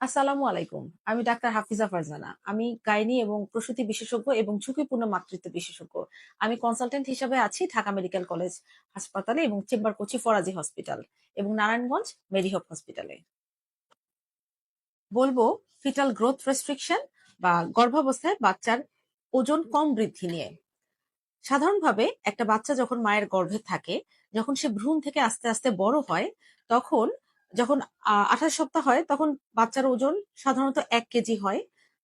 আসসালামু আলাইকুম। আমি ডাক্তার হাফিজা ফারজানা। আমি গাইনি এবং প্রসূতি বিশেষজ্ঞ এবং ঝুঁকিপূর্ণ মাতৃত্ব বিশেষজ্ঞ। আমি কনসালটেন্ট হিসাবে আছি ঢাকা মেডিকেল কলেজ হাসপাতালে এবং চেম্বার করছি ফরাজি হসপিটাল এবং নারায়ণগঞ্জ মেডিহপ হসপিটালে। বলব ফিটাল গ্রোথ রেস্ট্রিকশন বা গর্ভাবস্থায় বাচ্চার ওজন কম বৃদ্ধি নিয়ে। সাধারণভাবে একটা বাচ্চা যখন মায়ের গর্ভে থাকে, যখন সে ভ্রূণ থেকে আস্তে আস্তে বড় হয়, তখন যখন আঠাশ সপ্তাহ হয়, তখন বাচ্চার ওজন সাধারণত এক কেজি হয়।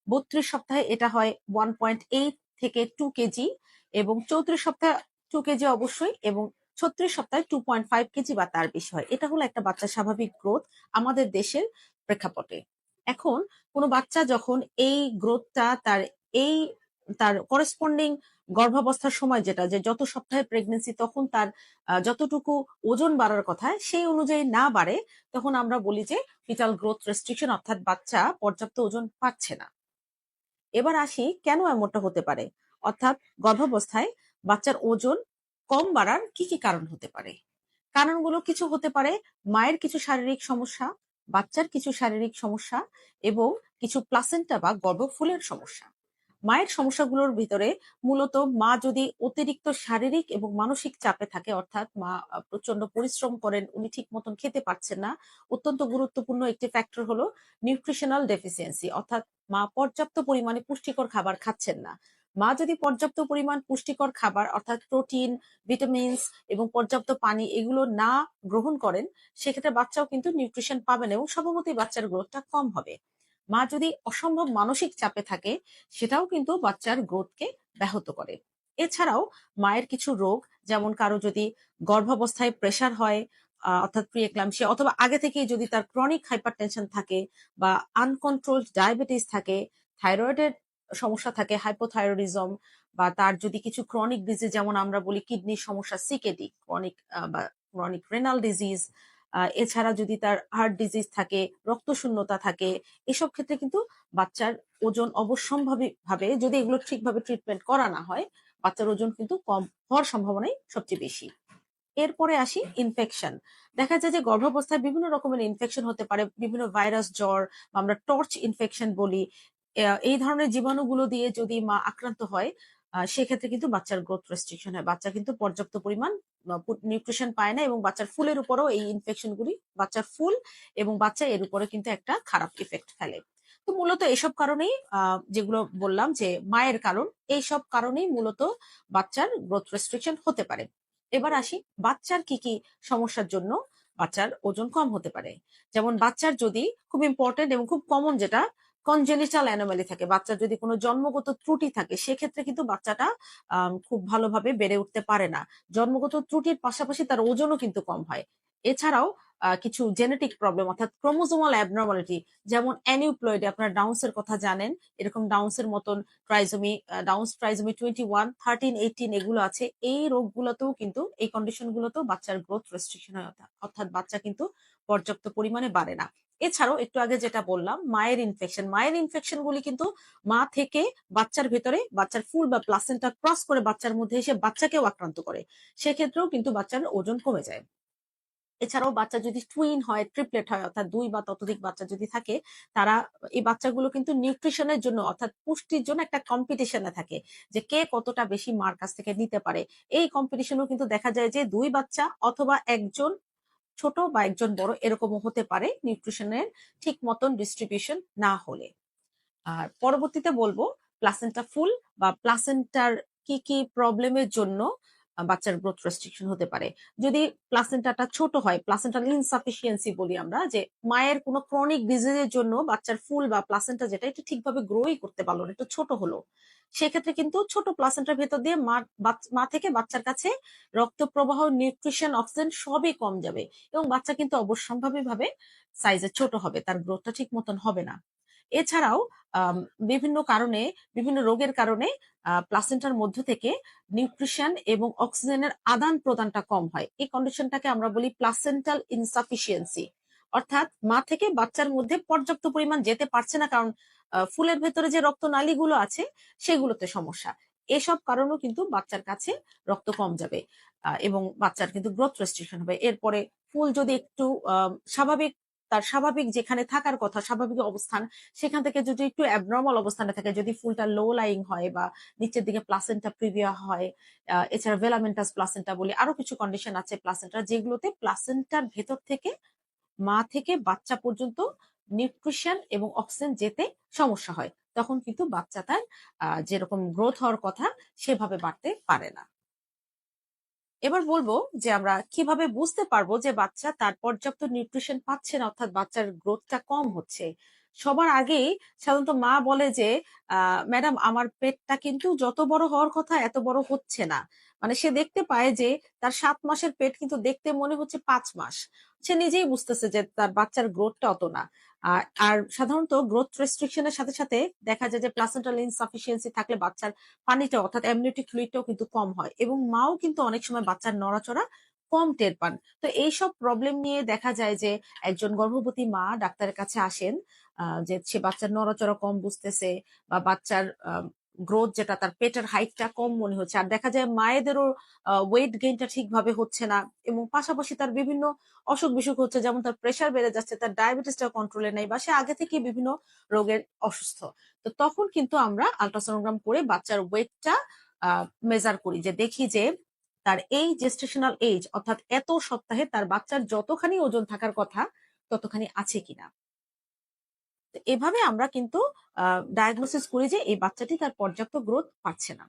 বত্রিশ সপ্তাহে এটা হয় ওয়ান পয়েন্ট এইট থেকে টু কেজি এবং চৌত্রিশ সপ্তাহে টু কেজি অবশ্যই এবং ছত্রিশ সপ্তাহে টু পয়েন্ট ফাইভ কেজি বা তার বেশি হয়। এটা হলো একটা বাচ্চার স্বাভাবিক গ্রোথ আমাদের দেশের প্রেক্ষাপটে। এখন কোনো বাচ্চা যখন এই গ্রোথটা তার এই তার করেসপন্ডিং গর্ভাবস্থার সময় যেটা, যে যত সপ্তাহে প্রেগনেন্সি তখন তার যতটুকু ওজন বাড়ার কথা সেই অনুযায়ী না বাড়ে, তখন আমরা বলি যে ফিটাল গ্রোথ রেস্ট্রিকশন অর্থাৎ বাচ্চা পর্যাপ্ত ওজন পাচ্ছে না। এবার আসি কেন এমনটা হতে পারে? অর্থাৎ গর্ভাবস্থায় বাচ্চার ওজন কম বাড়ার কি কি কারণ হতে পারে? কারণগুলো কিছু হতে পারে, মায়ের কিছু শারীরিক সমস্যা, বাচ্চার কিছু শারীরিক সমস্যা এবং কিছু প্লাসেন্টা বা গর্ভফুলের সমস্যা। মায়ের সমস্যাগুলোর ভিতরে মূলত মা যদি অতিরিক্ত শারীরিক এবং মানসিক চাপে থাকে, অর্থাৎ মা প্রচণ্ড পরিশ্রম করেন, উনি ঠিক মতন খেতে পারছেন না, অত্যন্ত গুরুত্বপূর্ণ একটি ফ্যাক্টর হলো নিউট্রিশনাল ডেফিসিয়েন্সি অর্থাৎ মা পর্যাপ্ত পরিমাণে পুষ্টিকর খাবার খাচ্ছেন না। মা যদি পর্যাপ্ত পরিমাণ পুষ্টিকর খাবার, অর্থাৎ প্রোটিন ভিটামিনস এবং পর্যাপ্ত পানি এগুলো না গ্রহণ করেন, সেক্ষেত্রে বাচ্চাও কিন্তু নিউট্রিশন পাবেন এবং স্বভাবতই বাচ্চার গ্রোথটা কম হবে। মা যদি অসম্ভব মানসিক চাপে থাকে, সেটাও কিন্তু বাচ্চার গ্রোথকে ব্যাহত করে। এছাড়াও মায়ের কিছু রোগ, যেমন কারও যদি গর্ভাবস্থায় প্রেশার হয় অর্থাৎ প্রিয়েক্লামসিয়া অথবা আগে থেকেই যদি তার ক্রনিক হাইপার টেনশন থাকে বা আনকন্ট্রোলড ডায়াবেটিস থাকে থাইরয়েডের সমস্যা থাকে হাইপোথাইরয়েডিজম বা তার যদি কিছু ক্রনিক ডিজিজ যেমন আমরা বলি কিডনির সমস্যা সিকেডি ক্রনিক বা ক্রনিক রেনাল ডিজিজ এছাড়া যদি তার হার্ট ডিজিজ থাকে, রক্তশূন্যতা থাকে, এসব ক্ষেত্রে কিন্তু বাচ্চার ওজন অবশ্যম্ভাবী ভাবে, যদি এগুলো ঠিকভাবে ট্রিটমেন্ট করা না হয়, বাচ্চার ওজন কিন্তু কম হওয়ার সম্ভাবনাই সবচেয়ে বেশি। এরপরে আসি ইনফেকশন দেখা যায় যে গর্ভাবস্থায় বিভিন্ন রকমের ইনফেকশন হতে পারে, বিভিন্ন ভাইরাস জ্বর আমরা টর্চ ইনফেকশন বলি। এই ধরনের জীবাণুগুলো দিয়ে যদি মা আক্রান্ত হয় সেক্ষেত্রে কিন্তু বাচ্চার গ্রোথ রেস্ট্রিকশন হয়। বাচ্চা কিন্তু পর্যাপ্ত পরিমাণ নিউট্রিশন পায় না এবং বাচ্চার ফুলের উপরেও এই ইনফেকশনগুলি বাচ্চার ফুল এবং বাচ্চা এর উপরে কিন্তু একটা খারাপ ইফেক্ট ফেলে। তো মূলত এসব কারণেই যেগুলো বললাম যে মায়ের কারণ, এইসব কারণেই মূলত বাচ্চার গ্রোথ রেস্ট্রিকশন হতে পারে। এবার আসি, বাচ্চার কি কি সমস্যার জন্য বাচ্চার ওজন কম হতে পারে? যেমন বাচ্চার যদি খুব ইম্পর্টেন্ট এবং খুব কমন যেটা কনজেনিটাল অ্যানোমালি থাকে। বাচ্চার যদি কোনো জন্মগত ত্রুটি থাকে, সেক্ষেত্রে কিন্তু বাচ্চাটা খুব ভালোভাবে বেড়ে উঠতে পারে না। জন্মগত ত্রুটির পাশাপাশি তার ওজনও কিন্তু কম হয়। এছাড়াও কিছু জেনেটিক প্রবলেম অর্থাৎ ক্রোমোজোমাল অ্যাবনর্মালিটি যেমন অ্যানিউপ্লয়েডে আপনার ডাউন্স এর কথা জানেন, এরকম ডাউন্স এর মতন trisomy Downs trisomy twenty one thirteen eighteen এগুলো আছে। এই রোগগুলোতেও কিন্তু, এই কন্ডিশন গুলোতেও বাচ্চার গ্রোথ রেস্ট্রিকশন হয় অর্থাৎ বাচ্চা কিন্তু পর্যাপ্ত পরিমাণে বাড়ে না। এছাড়াও একটু আগে যেটা বললাম, মায়ের ইনফেকশন মায়ের ইনফেকশন গুলি কিন্তু মা থেকে বাচ্চার ভেতরে, বাচ্চার ফুল বা প্লাসেন্টা ক্রস করে বাচ্চার মধ্যে এসে বাচ্চাকেও আক্রান্ত করে। সেক্ষেত্রেও কিন্তু বাচ্চার ওজন কমে যায়। এছাড়াও বাচ্চা যদি টুইন হয় ট্রিপলেট হয়, অর্থাৎ দুই বা ততোধিক বাচ্চা যদি থাকে, তারা এই বাচ্চাগুলো কিন্তু নিউট্রিশনের জন্য, অর্থাৎ পুষ্টির জন্য একটা কম্পিটিশনে থাকে যে কে কতটা বেশি মার কাছ থেকে নিতে পারে। এই কম্পিটিশনও কিন্তু দেখা যায় যে দুই বাচ্চা অথবা একজন ছোট বা একজন বড় এরকমও হতে পারে নিউট্রিশনের ঠিক মতন ডিস্ট্রিবিউশন না হলে। আর পরবর্তীতে বলব প্লাসেন্টা ফুল বা প্লাসেন্টার কি কি প্রবলেমের জন্য বাচ্চার গ্রোথ রেস্ট্রিকশন হতে পারে। যদি প্লাসেন্টাটা ছোট হয় প্লাসেন্টাল ইনসাফিসিয়েন্সি বলি আমরা, যে মায়ের কোনো ক্রনিক ডিজিজের জন্য বাচ্চার ফুল বা প্লাসেন্টা যেটা, এটা ঠিকভাবে গ্রোই করতে পারল না, একটু ছোট হলো। সেক্ষেত্রে কিন্তু ছোট প্লাসেন্টার ভেতর দিয়ে মা মা থেকে বাচ্চার কাছে রক্ত প্রবাহ নিউট্রিশন অক্সিজেন সবই কম যাবে এবং বাচ্চা কিন্তু অবশ্যম্ভাবী ভাবে সাইজে ছোট হবে, তার গ্রোথটা ঠিক মতন হবে না। এছাড়াও বিভিন্ন কারণে, বিভিন্ন রোগের কারণে প্লাসেন্টার মধ্য থেকে নিউট্রিশন এবং অক্সিজেনের আদান প্রদানটা কম হয়। এই কন্ডিশনটাকে আমরা বলি প্লাসেন্টাল ইনসাফিসিয়েন্সি অর্থাৎ মা থেকে বাচ্চার মধ্যে পর্যাপ্ত পরিমাণ যেতে পারছে না কারণ ফুলের ভেতরে যে রক্ত নালীগুলো আছে, সেগুলোতে সমস্যা। এসব কারণেও কিন্তু বাচ্চার কাছে রক্ত কম যাবে এবং বাচ্চার কিন্তু গ্রোথ রেস্ট্রিকশন হবে। এরপরে ফুল যদি একটু স্বাভাবিক তার স্বাভাবিক যেখানে থাকার কথা, স্বাভাবিক অবস্থান, সেখান থেকে যদি একটু অ্যাবনর্মাল অবস্থানে থাকে, যদি ফুলটা লো লাইং হয় বা নিচের দিকে প্লাসেন্টা প্রিভিয়া হয় এছাড়া ভেলামেন্টাস প্লাসেন্টা বলি, আরও কিছু কন্ডিশন আছে প্লাসেন্টা যেগুলোতে প্লাসেন্টার ভেতর থেকে মা থেকে বাচ্চা পর্যন্ত নিউট্রিশন এবং অক্সিজেন যেতে সমস্যা হয়। তখন কিন্তু বাচ্চা তার যেরকম গ্রোথ হওয়ার কথা, সেভাবে বাড়তে পারে না। এবার বলব যে আমরা কীভাবে বুঝতে পারব যে বাচ্চা তার পর্যাপ্ত নিউট্রিশন পাচ্ছে না, অর্থাৎ বাচ্চার গ্রোথটা কম হচ্ছে। সবার আগেই সাধারণত মা বলে যে ম্যাডাম, আমার পেটটা কিন্তু যত বড় হওয়ার কথা এত বড় হচ্ছে না। মানে সে দেখতে পায় যে, তার সাত মাসের পেট কিন্তু দেখতে মনে হচ্ছে পাঁচ মাস। সে নিজেই বুঝতেছে যে, তার বাচ্চার গ্রোথটা অত না। আর সাধারণত গ্রোথ রেস্ট্রিকশনের সাথে সাথে দেখা যায় যে, প্লাসেন্টাল ইনসাফিসিয়েন্সি থাকলে বাচ্চার পানিটা অর্থাৎ অ্যামনিউটিক ফ্লুইডটাও কিন্তু কম হয় এবং মাও কিন্তু অনেক সময় বাচ্চার নড়াচড়া কম টের পান। তো এইসব প্রবলেম নিয়ে দেখা যায় যে, একজন গর্ভবতী মা ডাক্তারের কাছে আসেন যে সে বাচ্চার নড়াচড়া কম বুঝতেছে বা বাচ্চার গ্রোথ যেটা তার পেটের হাইটটা কম মনে হচ্ছে। আর দেখা যায় মায়েদেরও ওয়েট গেইনটা ঠিকভাবে হচ্ছে না এবং পাশাপাশি তার বিভিন্ন অসুখ বিসুখ হচ্ছে, যেমন তার প্রেশার বেড়ে যাচ্ছে, তার ডায়াবেটিসটা কন্ট্রোলে নেই বা সে আগে থেকে বিভিন্ন রোগের অসুস্থ। তো তখন কিন্তু আমরা আলট্রাসোনোগ্রাম করে বাচ্চার ওয়েটটা মেজার করি যে দেখি যে তার এই জেস্টেশনাল এজ অর্থাৎ এত সপ্তাহে তার বাচ্চার যতখানি ওজন থাকার কথা, ততখানি আছে কিনা। এভাবে আমরা কিন্তু ডায়াগনোসিস করি যে এই বাচ্চাটি তার পর্যাপ্ত গ্রোথ পাচ্ছে না।